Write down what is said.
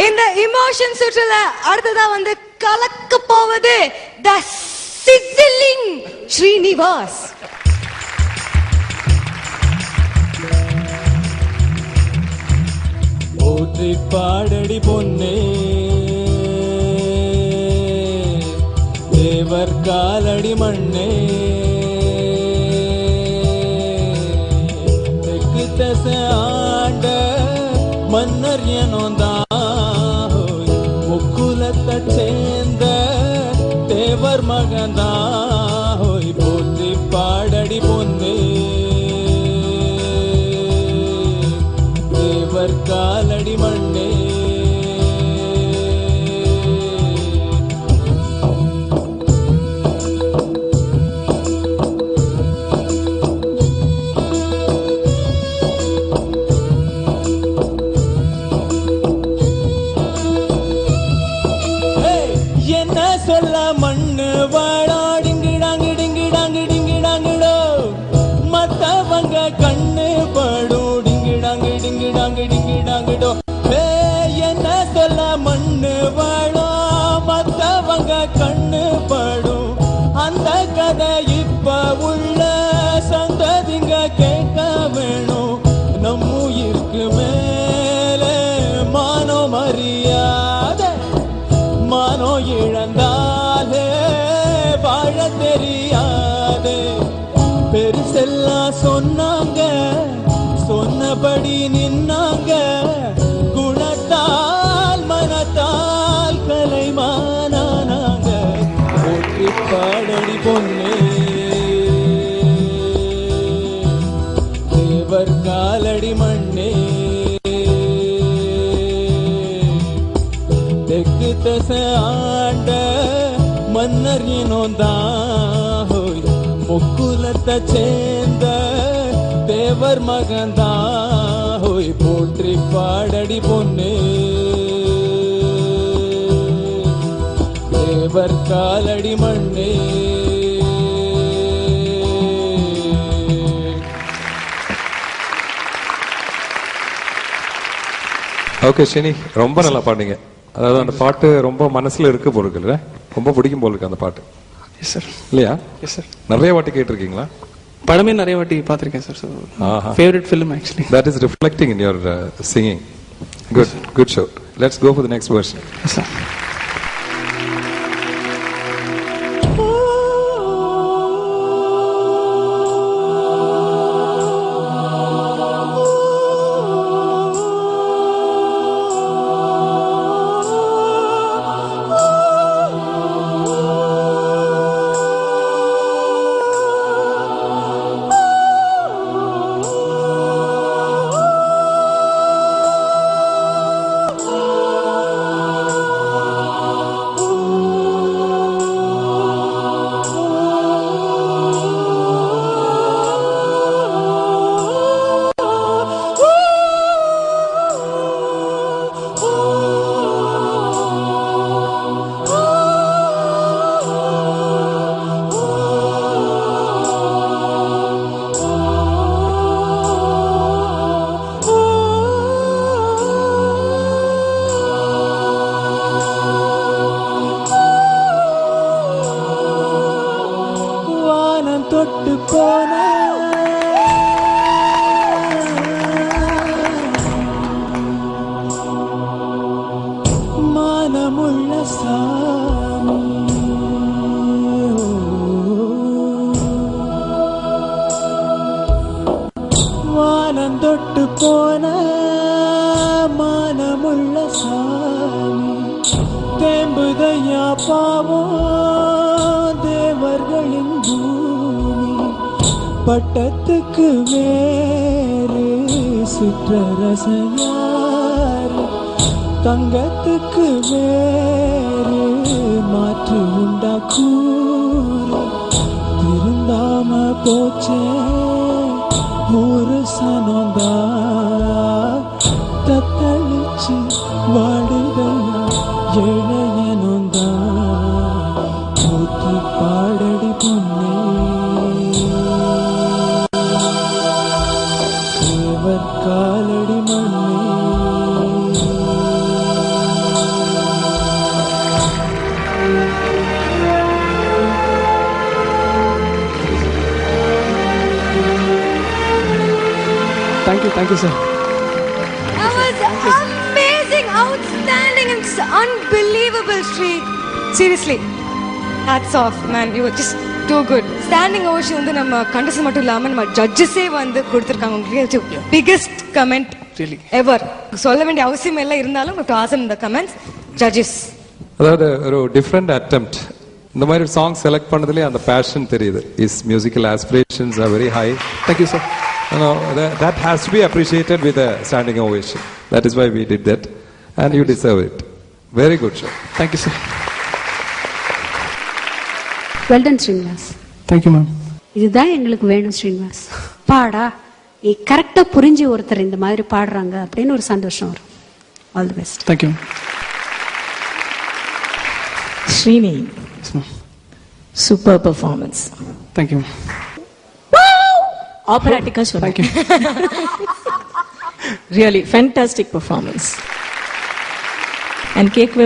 இந்த இமோஷன் சுற்றுல அடுத்ததா வந்து கலக்க போவது த சிசிலிங் ஸ்ரீனிவாஸ் போற்றி பாடடி பொன்னே. தேவர் காலடி மண்ணே மகன்தான் ஹோய் வாழ தெரியாது. பெருசெல்லாம் சொன்னாங்க சொன்னபடி நின்னாங்க. குணத்தால் மனத்தால் கலைமானானாங்க. போற்றி பாடடி பொன்னே. தேவர் காலடி மண்ணே தெற்கு தச ஆண்ட மன்னர் இனோந்தான் ஹோய் முக்குலத்தை சேர்ந்த தேவர் மகன்தான் ஹோய் போற்றி பாடடி பொண்ணு தேவர் காலடி மண்ணே ஓகே ஷினி ரொம்ப நல்லா பாடுங்க அதாவது அந்த பாட்டு ரொம்ப மனசுல இருக்கு பொருட்கள் ரொம்ப பிடிக்கும் போல இருக்கு அந்த பாட்டு எஸ் சார் இல்லையா எஸ் சார் நிறைய வாட்டி கேட்டிருக்கீங்களா படமே நிறைய வாட்டி பார்த்துருக்கேன் sir Aha. Favourite film actually reflecting in your uh, singing. Good, good show. Let's go for the next verse. Yes sir தொட்டு போன மானமுள்ள சாமி. தேம்புதையா பாவம் தேவர்களின் பூமி. பட்டத்துக்கு வேறு சிற்றரசையாரு தங்கத்துக்கு வேறு மாற்று உண்டா கூறு திருந்தாம போச்சே. ஒரு சனந்தா தத்தளிச்சு வாடுகையா இளையனொந்தா. ஊற்றி பாடடி பொன்னே. தேவர் காலடி மண் thank you sir That was amazing, outstanding, and s- unbelievable, Sri. Seriously, hats off, man. You were just too good. Standing ovation வந்து நம்ம கண்டஸ் மட்டும் இல்லாம நம்ம ஜட்ஜஸே வந்து கொடுத்துருக்காங்க. உங்களுக்கு பிகெஸ்ட் கமெண்ட் Really? எவர் சொல்ல வேண்டிய அவசியம் எல்லாம் இருந்தாலும் ஆசம் இந்த கமெண்ட்ஸ் ஜட்ஜஸ் அதாவது ஒரு டிஃப்ரெண்ட் அட்டெம்ட் இந்த மாதிரி சாங் செலக்ட் பண்ணதுலயே அந்த பேஷன் தெரியுது. Is musical aspirations are very high thank you sir No, that, that has to be appreciated with a standing ovation. That is why we did that. And you deserve it. Very good show. Thank you sir well done Srinivas thank you ma'am இதுதான் எங்களுக்கு வேணும் ஸ்ரீனிவாஸ் பாடா கரெக்டா புரிஞ்சு ஒருத்தர் இந்த மாதிரி பாடுறாங்க அப்படின்னு ஒரு சந்தோஷம் வரும் all the best thank you Srini, yes ma'am super performance. Thank you Operatica sorry. Thank you Really fantastic performance. And கேட்கவே